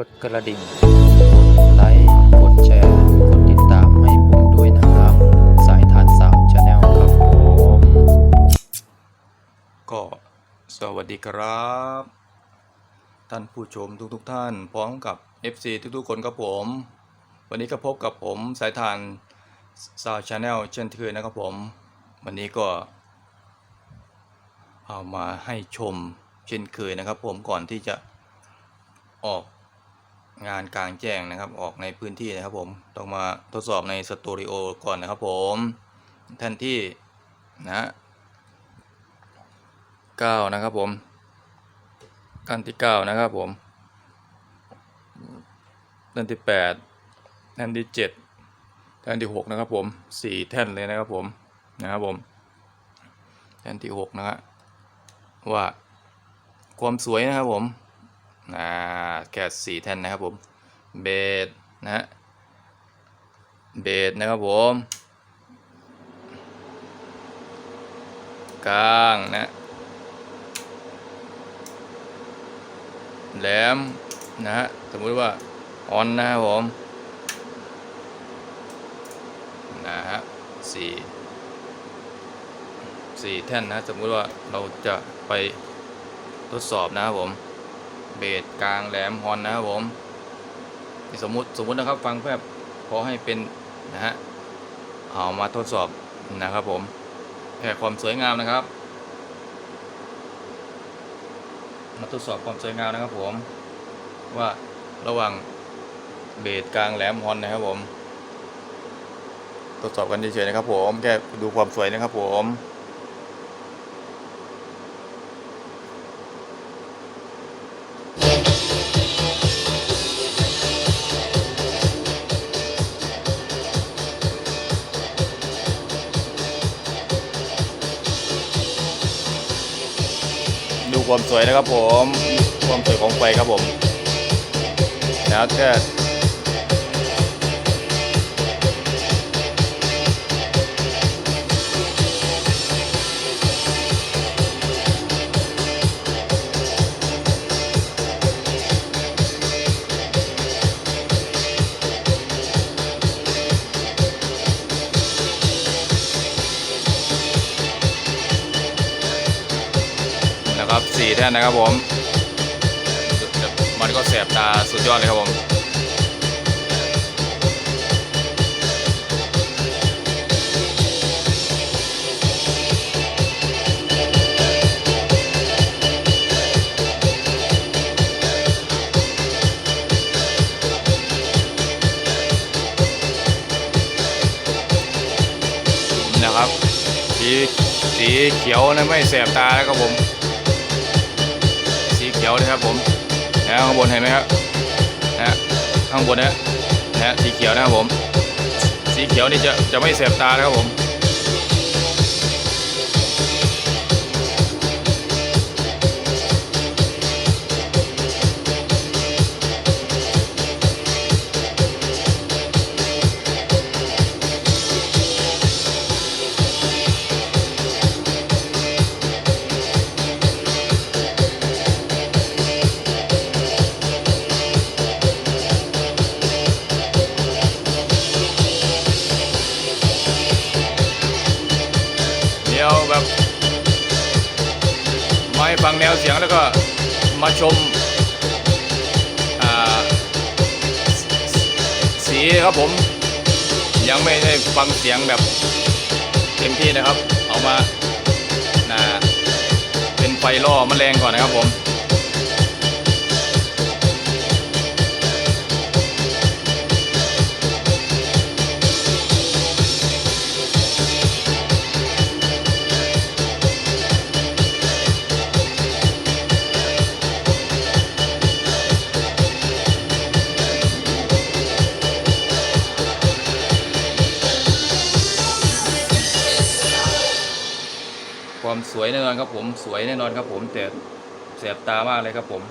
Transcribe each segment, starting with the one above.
กดกระดิ่ง กดไลค์ กดแชร์ กดติดตามให้ผมด้วยนะครับ สายทานสาวชาแนลครับผม ก็สวัสดีครับ ท่านผู้ชมทุกๆทท่าน พร้อมกับ FC ทุกๆคนครับผม วันนี้ก็พบกับผมสายทานสาวชาแนลเช่นเคยนะครับผม วันนี้ก็เอามาให้ชมเช่นเคยนะครับผมก่อนที่จะออก งานกลางแจ้งนะครับออกในพื้นที่นะครับผมต้องมาทดสอบในสตูดิโอก่อนนะครับผมแทนที่นะเก้านะครับผมขั้นที่เก้านะครับผมขั้นที่แปดแท่นที่เจ็ดแท่นที่หกนะครับผมสี่แท่นเลยนะครับผมนะครับผมแท่นที่หกนะฮะว่าความสวยนะครับผม อ่าแค่สี่แท่นนะครับผมเบสนะฮะเบสนะครับผมกลางนะแหลมนะฮะสมมุติว่าออนนะครับผมนะฮะสี่สี่แท่นนะสมมุติว่าเราจะไปทดสอบนะครับผม เบสกลางแหลมฮอนนะครับผมสมมุติสมมุตินะครับฟังเพื่อพอให้เป็นนะฮะเอามาทดสอบนะครับผมแค่ความสวยงามนะครับ มาทดสอบความสวยงามนะครับผมว่าระหว่างเบสกลางแหลมฮอนนะครับผม ทดสอบกันเฉยๆนะครับผมแค่ดูความสวยนะครับผม ความสวยนะครับผม ความสวยของไฟครับผม แล้วก็ นะครับสี่แท่นนะครับผมมันก็แสบตาสุดยอดเลยครับผมนะครับสีสีเขียวนะไม่แสบตาแล้วครับผม ขียวนะครับผมนะข้างบนเห็นไหมครับนะข้างบนนะนะสีเขียวนะครับผม สีเขียวนี่จะจะไม่แสบตานะครับผม ให้ฟังแนวเสียงแล้วก็มาชมสีครับผม ยังไม่ได้ฟังเสียงแบบเต็มที่นะครับ เอามานะเป็นไฟล่อแมลงก่อนนะครับผม ความสวยแน่นอนครับผมสวยแน่นอนครับผมแต่แสบตามากเลยครับผม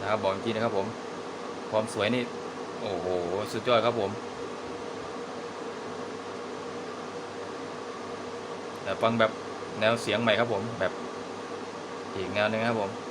นะครับบอกจริงนะครับผม ความสวยนี่ โอ้โห สุดยอดครับผมแต่ฟังแบบแนวเสียงใหม่ครับผมแบบอีกแนวหนึงครับผม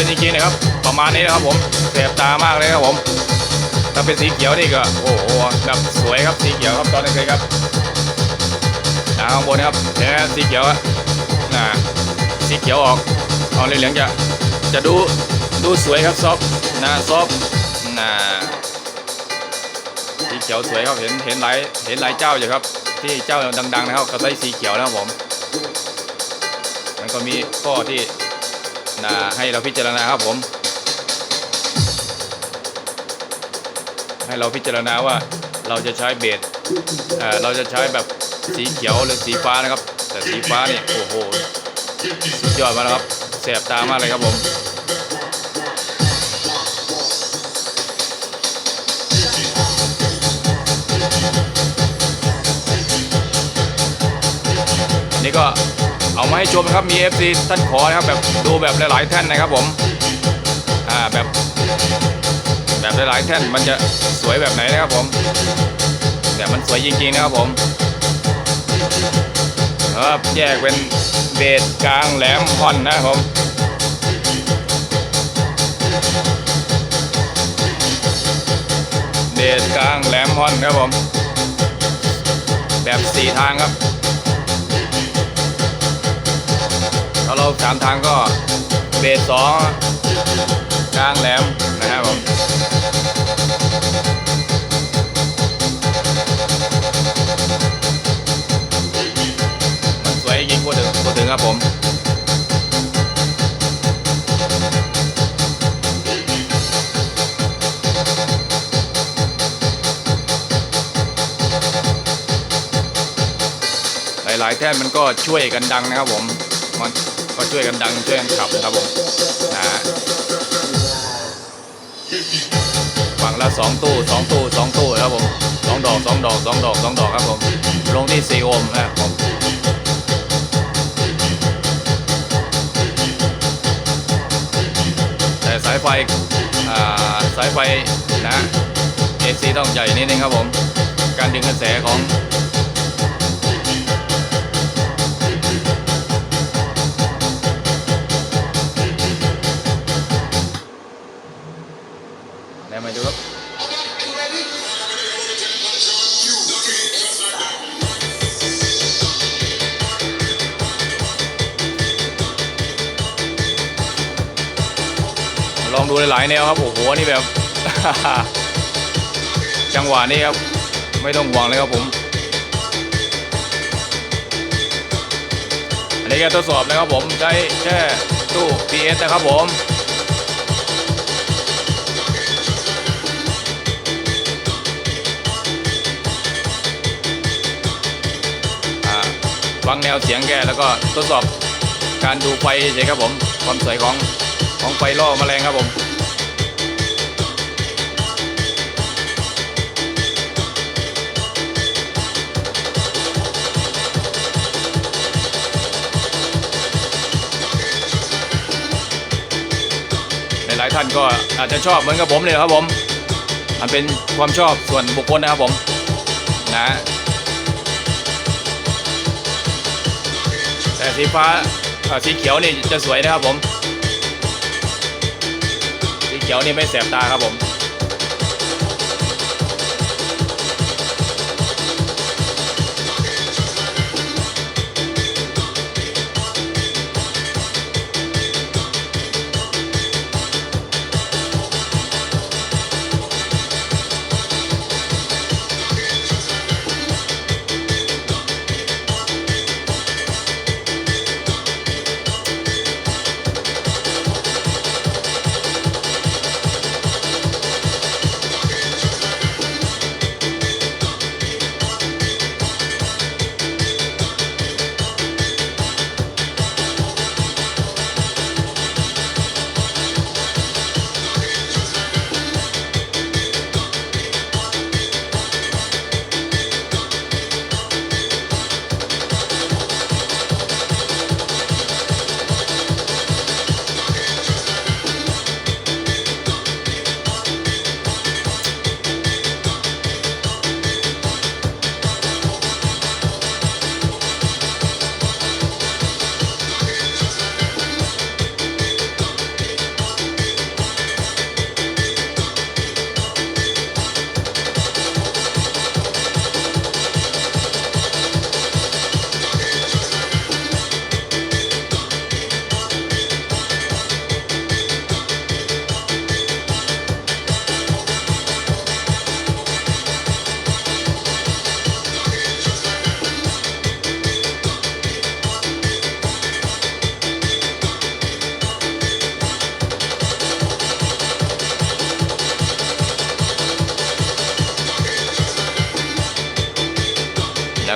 เป็นตอนกลางคืนจริงๆนะครับ ประมาณนี้นะครับผมแสบตามากเลยครับผม ถ้าเป็นสีเขียวนี่ก็โอ้โหแบบสวยครับสีเขียวครับตอนกลางคืนครับนะข้างบนนะครับเนไหมสีเขียวอะนะสีเขียวออกเอาเหลืองจะจะดูดูสวยครับซอฟนะซอฟนะสีเขียวสวยครับเห็นเห็นหลายเห็นหลายเจ้าอยู่ครับ ที่เจ้าดังๆนะครับก็ใช้สีเขียวนะครับผมมันก็มีข้อที่ นะให้เราพิจารณาครับผม ให้เราพิจารณาว่าเราจะใช้เบสเเราจะใช้แบบสีเขียวหรือสีฟ้านะครับ แต่สีฟ้านี่โอ้โหสุดยอดมากนะครับแสบตามากเลยครับผมนี่ก็ มาให้ชมนะครับมี FC ท่านขอนะครับแบบดูแบบหลายๆท่นนะครับผมอ่าแบบแบบหลายๆแท่นมันจะสวยแบบไหนนะครับผมแต่มันสวยจริง ๆ นะครับผมครับแยกเป็นเบสกลางแหลมฮอนนะครับผมเบสกลางแหลมฮอนครับผม แบบสี่ทางครับ สามทางก็เบสสองกลางแหลมนะครับผมมันสวยจริงพูดถึงพูดถึงครับผมหลายๆแท่นมันก็ช่วยกันดังนะครับผม ช่วยกันดังช่วยกันขับนะครับผมนะฝั่งละสองตู้สองตู้สองตู้ครับผมสองดอกสองดอกสองดอกสองดอกครับผมลงที่สี่โอห์มนะครับผมแต่สายไฟอ่าสายไฟนะ AC ต้องใหญ่นิดนึงครับผม การดึงกระแสของ ดูหลายๆแนวครับโอ้โหนี่แบบ จังหวะนี้ครับ ไม่ต้องห่วงเลยครับผม อันนี้แค่ทดสอบนะครับผมใช้แค่ตู้ PS นะครับผมอ่าฟังแนวเสียงแกแล้วก็ทดสอบการดูไฟเฉยครับผม ความสวยของของไฟล่อแมลงครับผมายท่านก็อาจจะชอบเหมือนกับผมเลยครับผม มันเป็นความชอบส่วนบุคคลนะครับผมนะแต่สีฟ้าอ่อสีเขียวนี่จะสวยนะครับผม สีเขียวนี่ไม่แสบตาครับผม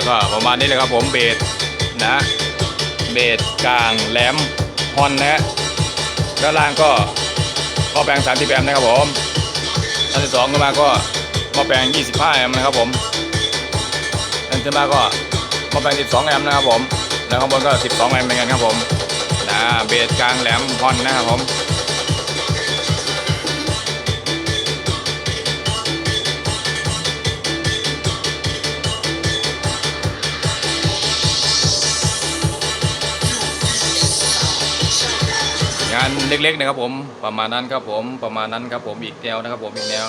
แล้วก็ประมาณนี้เลยครับผมเบสนะเบสกลางแหลมฮอนนะด้านล่างก็หม้อแปลง30แอมนะครับผมอันที่สองขึ้นมาก็หม้อแปลง25แอมนะครับผมอันที่มาก็หม้อแปลง12แอมนะครับผมแล้วข้างบนก็ 12แอมเหมือนกันครับผมนะเบสกลางแหลมฮอนนะครับผม กานเล็กๆนะครับผมประมาณนั้นครับผมประมาณนั้นครับผมอีกแนวนะครับผมอีกแนว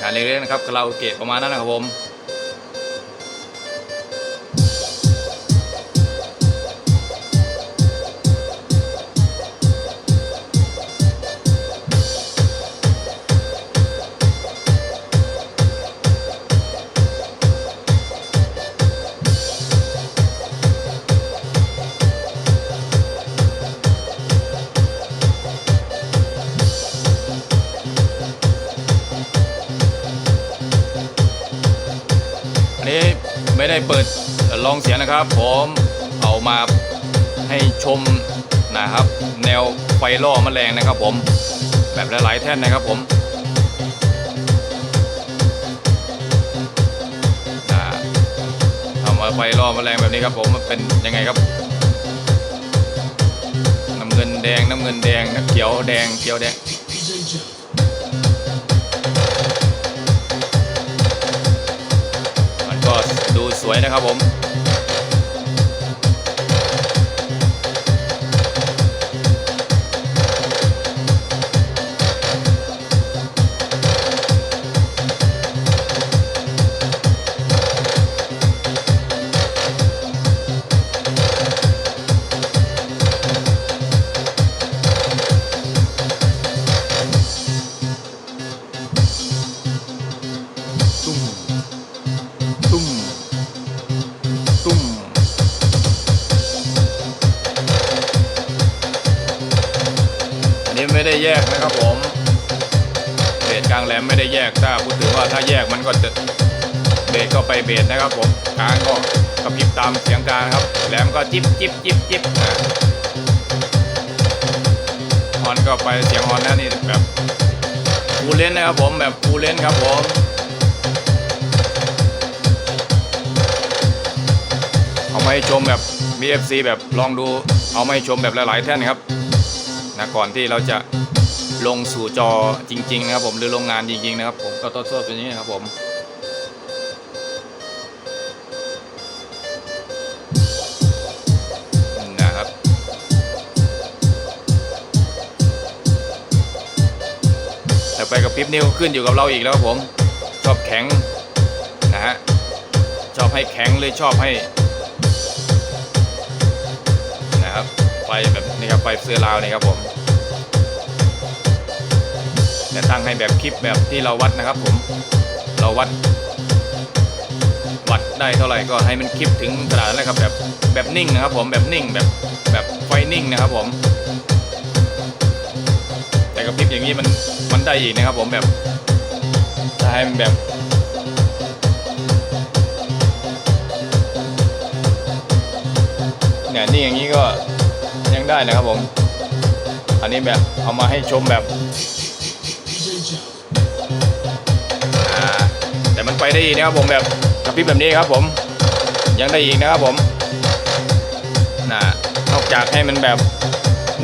งานเล็กๆนะครับคาราโอเกะประมาณนั้นนะครับผม ไม่ได้เปิดลองเสียงนะครับ ผมเอามาให้ชมนะครับ แนวไฟล่อแมลงนะครับ ผม แบบหลายๆแท่นนะครับผมทำมาไฟล่อแมลงแบบนี้ครับผมมันเป็นยังไงครับน้ำเงินแดงน้ำเงินแดงน้ำเขียวแดงเขียวแดง ดูสวยนะครับผม ผมเบสกลางแหลมไม่ได้แยกถ้าพูดถึงว่าถ้าแยกมันก็จะเบสก็ไปเบสนะครับผมกลางก็กระพริบตามเสียงกลางครับแหลมก็จิบจิบจิบจิบนะฮอนก็ไปเสียงฮอนนะนี่แบบฟูเล่นนะครับผมแบบฟูเล่นครับผมเอามาให้ชมแบบมี FC แบบลองดูเอามาให้ชมแบบหลายๆแท่นครับนะก่อนที่เราจะ ลงสู่จอจริง ๆ นะครับผมหรือโรงงานจริง ๆ นะครับ ผมก็ทดสอบตัวนี้นะครับผมนะครับ แต่ไปกับพริบนิ้วขึ้นอยู่กับเราอีกแล้วครับผมชอบแข็งนะฮะชอบให้แข็งหรือชอบให้นะครับไฟแบบนี้ครับไฟเสื้อราวนี่ครับผม แต่ตั้งให้แบบคลิปแบบที่เราวัดนะครับผมเราวัด วัดได้เท่าไหร่ก็ให้มันคลิปถึงขนาดนั้นเลยครับแบบแบบนิ่งนะครับผมแบบนิ่งแบบแบบไฟนิ่งนะครับผม แต่กับคลิปอย่างนี้มันมันได้อีกนะครับผมแบบถ้าให้มันแบบเนี่ยนี่อย่างนี้ก็ยังได้นะครับผม อันนี้แบบเอามาให้ชมแบบ ไปได้อีกนะครับผมแบบกระพริบแบบนี้ครับผม ยังได้อีกนะครับผมนะนอกจากให้มันแบบ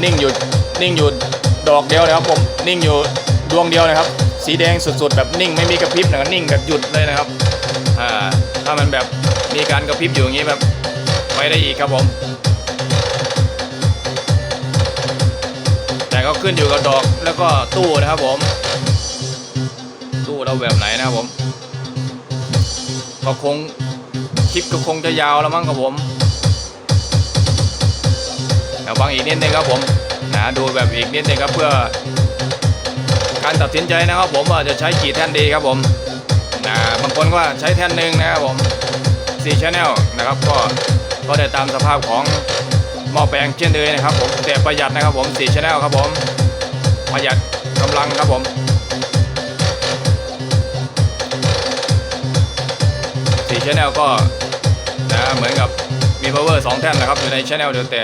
นิ่งอยู่นิ่งอยู่ดอกเดียวนะครับผมนิ่งอยู่ดวงเดียวนะครับ สีแดงสุดๆ แบบนิ่งไม่มีกระพริบนะนิ่งแบบหยุดเลยนะครับอ่าถ้ามันแบบมีการกระพริบอยู่อย่างนี้แบบไปได้อีกครับผม แต่ก็ขึ้นอยู่กับดอกแล้วก็ตู้นะครับผม ตู้เราแบบไหนนะครับผม ก็คงคลิปก็คงจะยาวแล้วมั้งครับผมแต่ฟังอีกนิดนึงครับผมนะดูแบบอีกนิดนึงครับเพื่อ การตัดสินใจนะครับผมว่าจะใช้กี่แท่นดีครับผมนะบางคนก็ใช้แท่นหนึ่งนะครับผม4 Channel นะครับก็ก็ได้ตามสภาพของหม้อแปลงเช่นเดิมนะครับผมแต่ประหยัดนะครับผม4 Channel ครับผมประหยัดกำลังครับผม Channel ก็นะเหมือนกับมี power 2แท่นนะครับอยู่ใน Channel เดียวแต่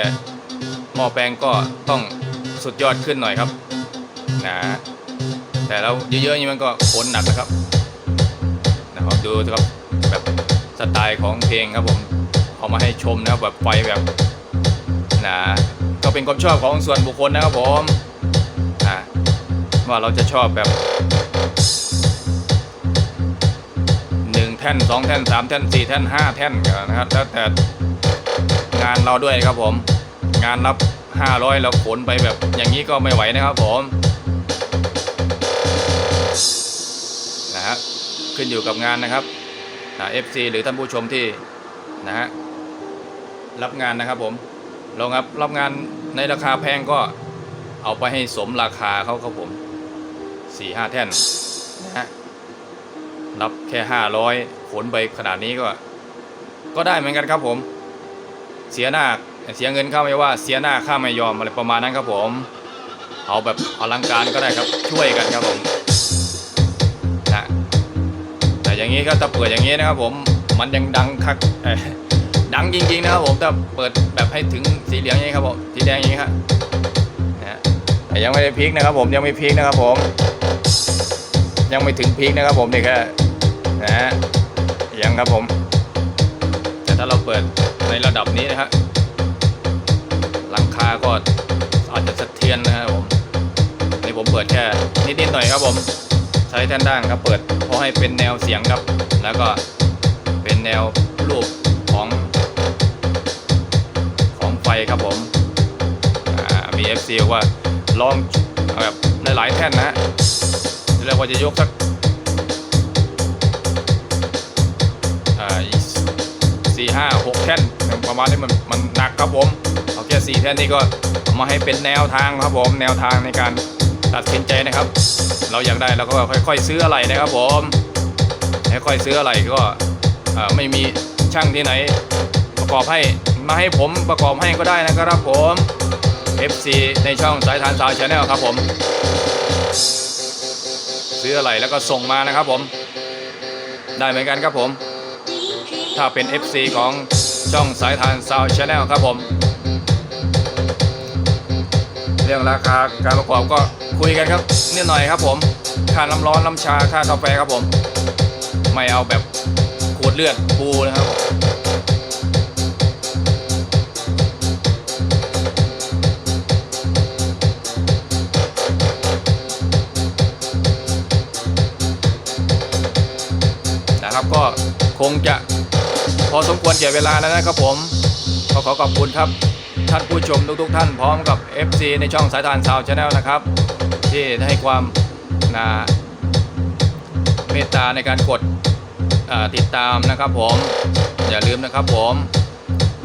หม้อแปลงก็ต้องสุดยอดขึ้นหน่อยครับนะแต่เราเยอะๆนี่มันก็ขนหนักนะครับนะครับดูนะครับแบบสไตล์ของเพลงครับผมเอามาให้ชมนะครับแบบไฟแบบนะก็เป็นความชอบของส่วนบุคคลนะครับผมนะว่าเราจะชอบแบบ ท่นสองแท่นสามแท่นสี่แท่นห้าแท่นนะครับแล้วแต่งานเราด้วยครับผม งานรับห้าร้อยเราขนไปแบบอย่างนี้ก็ไม่ไหวนะครับผมนะฮะขึ้นอยู่กับงานนะครับนะเอฟซีหรือท่านผู้ชมที่นะฮะรับงานนะครับผมลองครับรับงานในราคาแพงก็เอาไปให้สมราคาเขาครับผมสี่ห้าแท่นนะฮะ รับแค่ห้าร้อยขนไปขนาดนี้ก็ ก็ได้เหมือนกันครับผม เสียหน้าเสียเงินเข้าไม่ว่าเสียหน้าค่าไม่ยอมอะไรประมาณนั้นครับผม เอาแบบอลังการก็ได้ครับช่วยกันครับผมนะแต่อย่างนี้ก็ถ้าเปิดอย่างนี้นะครับผมมันยังดังคักดังจริงๆนะครับผมถ้าเปิดแบบให้ถึงสีเหลืองอย่างนี้ครับผมสีแดงอย่างนี้ครับนะฮะแต่ยังไม่ได้พลิกนะครับผมยังไม่พลิกนะครับผม ยังไม่ถึงพีคนะครับผมนี่แค่ นะฮะยังครับผม แต่ถ้าเราเปิดในระดับนี้นะฮะหลังคาก็อาจจะสะเทือนนะครับผมนี่ผมเปิดแค่นิดๆหน่อยครับผม ใช้แท่นด้านครับเปิดเพราะให้เป็นแนวเสียงครับ แล้วก็เป็นแนวรูปของของไฟครับผมมี FC บอกว่าลองแบบหลายๆแท่นนะฮะเรียกว่าจะยกสัก สี่ห้าหกแท่นประมาณนี้มันมันหนักครับผมเอาแค่สี่แท่นนี้ก็มาให้เป็นแนวทางครับผมแนวทางในการตัดสินใจนะครับ เราอยากได้เราก็ค่อย ๆ ซื้ออะไรนะครับผมค่อยๆซื้ออะไรก็ไม่มีช่างที่ไหน ประกอบให้มาให้ผมประกอบให้ก็ได้นะครับผม FC ในช่องสายทานสาวชาแนลครับผม ซื้ออะไรแล้วก็ส่งมานะครับผม ได้เหมือนกันครับผม ถ้าเป็น FC ของช่องสายทานซาวชาแนลครับผม เรื่องราคาการประกอบก็คุยกันครับนิดหน่อยครับผม ค่าน้ำร้อนน้ำชาค่ากาแฟครับผม ไม่เอาแบบขวดเลือดปูนะครับครับก็คงจะ อสมควรแก่เวลาแล้วนะครับผมก็ขอขอบคุณครับท่านผู้ชมทุกๆท่านพร้อมกับ FC ในช่องสายทานซาวชาแนลนะครับ ที่ให้ความนาเมตตาในการกดติดตามนะครับผม อย่าลืมนะครับผม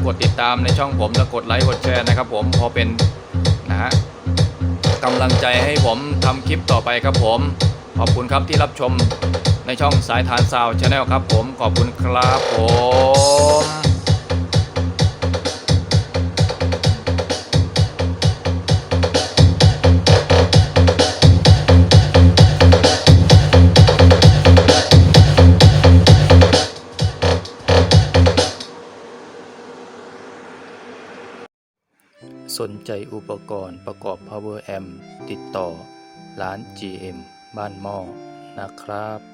กดติดตามในช่องผมและกดไลค์กดแชร์นะครับผมพอเป็นนะฮะกำลังใจให้ผมทำคลิปต่อไปครับผม ขอบคุณครับที่รับชม ช่องสายทานซาวชาแนลครับผมขอบคุณครับผมสนใจอุปกรณ์ประกอบ Power Amp ติดต่อ ร้าน GM บ้านหม้อนะครับ